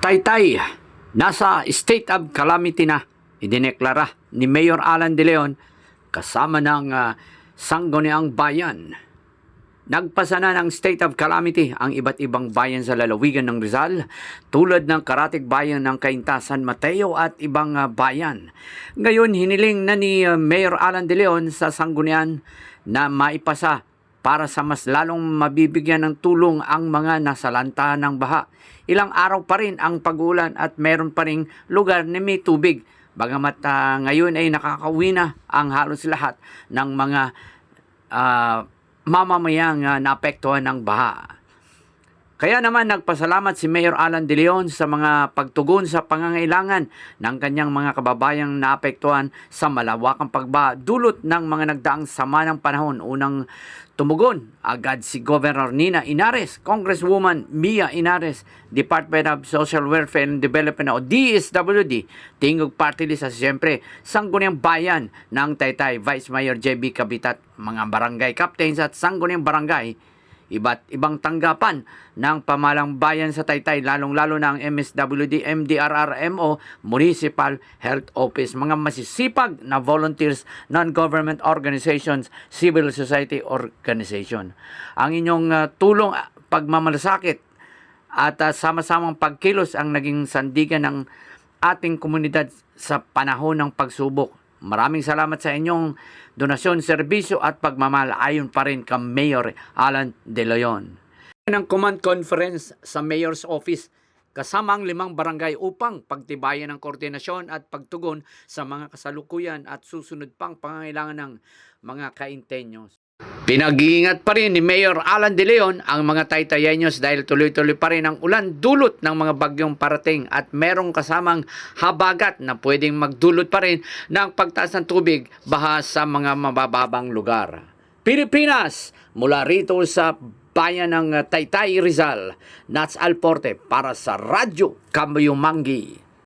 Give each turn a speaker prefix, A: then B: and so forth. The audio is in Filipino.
A: Taytay, nasa state of calamity na idineklara ni Mayor Alan De Leon kasama ng uh, sangguniang bayan. Nagpasa na ng state of calamity ang iba't ibang bayan sa lalawigan ng Rizal tulad ng Karatig Bayan ng Cainta, San Mateo at ibang ah, bayan. Ngayon, hiniling na ni ah, Mayor Alan De Leon sa sanggunian na maipasa para sa mas lalong mabibigyan ng tulong ang mga nasalanta ng baha. Ilang araw pa rin ang pag-ulan at meron pa ring lugar na may tubig. Bagamat ah, ngayon ay nakakauwi na ang halos lahat ng mga ah, mamamayang uh, naapektuhan ng baha. Kaya naman nagpasalamat si Mayor Alan De Leon sa mga pagtugon sa pangangailangan ng kanyang mga kababayang naapektuhan sa malawakang pagbaha dulot ng mga nagdaang sama ng panahon. Unang tumugon agad si Governor Nina Inares, Congresswoman Mia Inares, Department of Social Welfare and Development o DSWD, Tingog Party List at siyempre Sangguniang Bayan ng Taytay, Vice Mayor JB Kabitat, mga barangay captains at Sangguniang Barangay iba't ibang tanggapan ng pamalang bayan sa Taytay, lalong-lalo na ang MSWD, MDRRMO, Municipal Health Office, mga masisipag na volunteers, non-government organizations, civil society organization. Ang inyong uh, tulong, uh, pagmamalasakit at uh, sama-samang pagkilos ang naging sandigan ng ating komunidad sa panahon ng pagsubok. Maraming salamat sa inyong donasyon, serbisyo at pagmamahal ayon pa rin kay Mayor Alan De Leon. Ng command conference sa Mayor's Office kasama ang limang barangay upang pagtibayan ang koordinasyon at pagtugon sa mga kasalukuyan at susunod pang pangangailangan ng mga kaintenyos. Pinag-iingat pa rin ni Mayor Alan De Leon ang mga Taytayenyos dahil tuloy-tuloy pa rin ang ulan dulot ng mga bagyong parating at merong kasamang habagat na pwedeng magdulot pa rin ng pagtaas ng tubig baha sa mga mabababang lugar. Pilipinas, mula rito sa bayan ng Taytay Rizal, Nats Alporte para sa Radyo Kambayumangi.